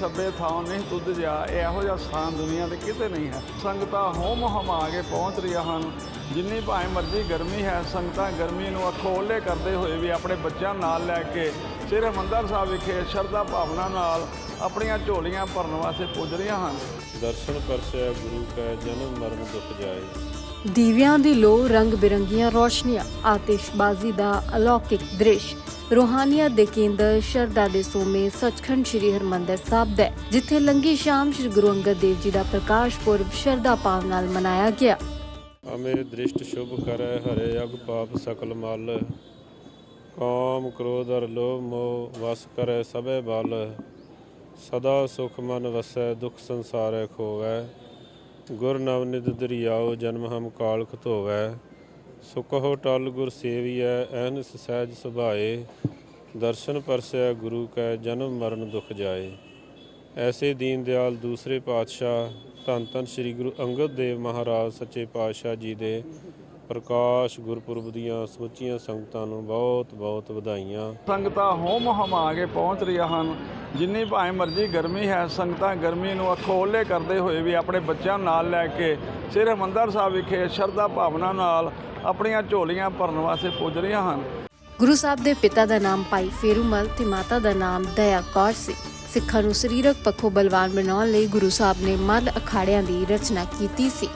ਸੱਬੇ ਥਾਂ ਨਹੀਂ ਤੁਧ ਜਾ ਇਹ ਇਹੋ ਜਿਹਾ ਸਥਾਨ ਦੁਨੀਆ ਤੇ ਕਿਤੇ ਨਹੀਂ ਹੈ। ਸੰਗਤਾਂ ਹੋਮ ਹਮਾ ਕੇ ਪਹੁੰਚ ਰਹੀਆਂ ਹਨ। ਜਿੰਨੀ ਭਾਵੇਂ ਮਰਜ਼ੀ ਗਰਮੀ ਹੈ ਸੰਗਤਾਂ ਗਰਮੀ ਨੂੰ ਅੱਖੋਂ ਕਰਦੇ ਹੋਏ ਵੀ ਆਪਣੇ ਬੱਚਿਆਂ ਨਾਲ ਲੈ ਕੇ ਸ੍ਰੀ ਹਰਿਮੰਦਰ ਸਾਹਿਬ ਵਿਖੇ ਸ਼ਰਧਾ ਭਾਵਨਾ ਨਾਲ ਆਪਣੀਆਂ ਝੋਲੀਆਂ ਭਰਨ ਵਾਸਤੇ ਪੁੱਜ ਰਹੀਆਂ ਹਨ। ਦਰਸ਼ਨ ਪਰਸਿਆ ਗੁਰੂ ਕੈ ਜਨਮ ਮਰਨ ਦੁਖ ਜਾਏ। ਦੀਵਿਆਂ ਦੀ ਲੋ ਰੰਗ ਬਿਰੰਗੀਆਂ ਰੋਸ਼ਨੀਆਂ ਆਤਿਸ਼ਬਾਜ਼ੀ ਦਾ ਅਲੌਕਿਕ ਦ੍ਰਿਸ਼। ਰੋਹਾਨੀਅਤ ਦੇ ਕੇਂਦਰ ਸ਼ਰਧਾ ਦੇ ਸੋਮੇ ਸੱਚਖੰਡ ਸ੍ਰੀ ਹਰਮੰਦਰ ਸਾਹਿਬ ਦਾ, ਜਿੱਥੇ ਲੰਗੀ ਸ਼ਾਮ ਸ੍ਰੀ ਗੁਰੂ ਅੰਗਦ ਦੇਵ ਜੀ ਦਾ ਪ੍ਰਕਾਸ਼ ਪੁਰਬ ਸ਼ਰਧਾ ਭਾਵ ਨਾਲ ਮਨਾਇਆ ਗਿਆ। ਅਮੇ ਦ੍ਰਿਸ਼ਟ ਸ਼ੁਭ ਕਰੈ ਹਰੇ ਅਗ ਪਾਪ ਸਕਲ ਮਲ, ਕਾਮ ਕ੍ਰੋਧ ਅਰ ਲੋਭ ਮੋਹ ਵਸ ਕਰੈ ਸਭੈ ਬਲ, ਸਦਾ ਸੁਖ ਮਨ ਵਸੈ ਦੁਖ ਸੰਸਾਰੈ ਖੋਵੈ, ਗੁਰ ਨਵਨਿਧ ਦਰਿਆਓ ਜਨਮ ਹਮ ਕਾਲਖ ਧੋਵੈ। ਸੁਖੋ ਟਲ ਗੁਰ ਸੇਵੀਐ, ਐਨਸ ਸਹਿਜ ਸੁਭਾਏ, ਦਰਸ਼ਨ ਪਰਸੈ ਗੁਰੂ ਕੈ ਜਨਮ ਮਰਨ ਦੁਖ ਜਾਏ। ਐਸੇ ਦੀਨ ਦਿਆਲ ਦੂਸਰੇ ਪਾਤਸ਼ਾਹ, ਧੰਨ ਧੰਨ ਸ੍ਰੀ ਗੁਰੂ ਅੰਗਦ ਦੇਵ ਮਹਾਰਾਜ ਸੱਚੇ ਪਾਤਸ਼ਾਹ ਜੀ ਦੇ ਪ੍ਰਕਾਸ਼ ਗੁਰਪੁਰਬ ਦੀਆਂ ਸਮੁੱਚੀਆਂ ਸੰਗਤਾਂ ਨੂੰ ਬਹੁਤ ਬਹੁਤ ਵਧਾਈਆਂ। ਸੰਗਤਾਂ ਹੋਮ ਹਮਾ ਕੇ ਪਹੁੰਚ ਰਹੀਆਂ ਹਨ। ਜਿੰਨੀ ਭਾਵੇਂ ਮਰਜ਼ੀ ਗਰਮੀ ਹੈ, ਸੰਗਤਾਂ ਗਰਮੀ ਨੂੰ ਅਖੋਲੇ ਕਰਦੇ ਹੋਏ ਵੀ ਆਪਣੇ ਬੱਚਿਆਂ ਨਾਲ ਲੈ ਕੇ, ਸ੍ਰੀ ਹਰਿਮੰਦਰ ਸਾਹਿਬ ਵਿਖੇ ਸ਼ਰਧਾ ਭਾਵਨਾ ਨਾਲ ਆਪਣੀਆਂ ਝੋਲੀਆਂ ਭਰਨ ਵਾਸਤੇ ਪੁੱਜ ਰਹੀਆਂ ਹਨ। ਗੁਰੂ ਸਾਹਿਬ ਦੇ ਪਿਤਾ ਦਾ ਨਾਮ ਭਾਈ ਫੇਰੂਮਲ ਤੇ ਮਾਤਾ ਦਾ ਨਾਮ ਦਇਆ ਕੌਰ ਸੀ। ਸਿੱਖਾਂ ਨੂੰ ਸਰੀਰਕ ਪੱਖੋਂ ਬਲਵਾਨ ਬਣਾਉਣ ਲਈ ਗੁਰੂ ਸਾਹਿਬ ਨੇ ਮੱਲ ਅਖਾੜਿਆਂ ਦੀ ਰਚਨਾ ਕੀਤੀ ਸੀ।